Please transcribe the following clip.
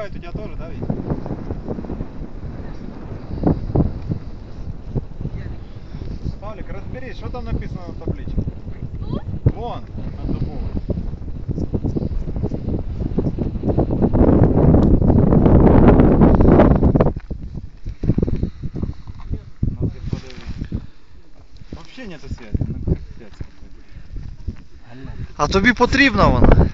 Открывает у тебя тоже, да, ведь? Павлик, разберись, что там написано на табличке? Вон, на дубовой. Вообще нету связи. Ну, а тобі потрібна вона?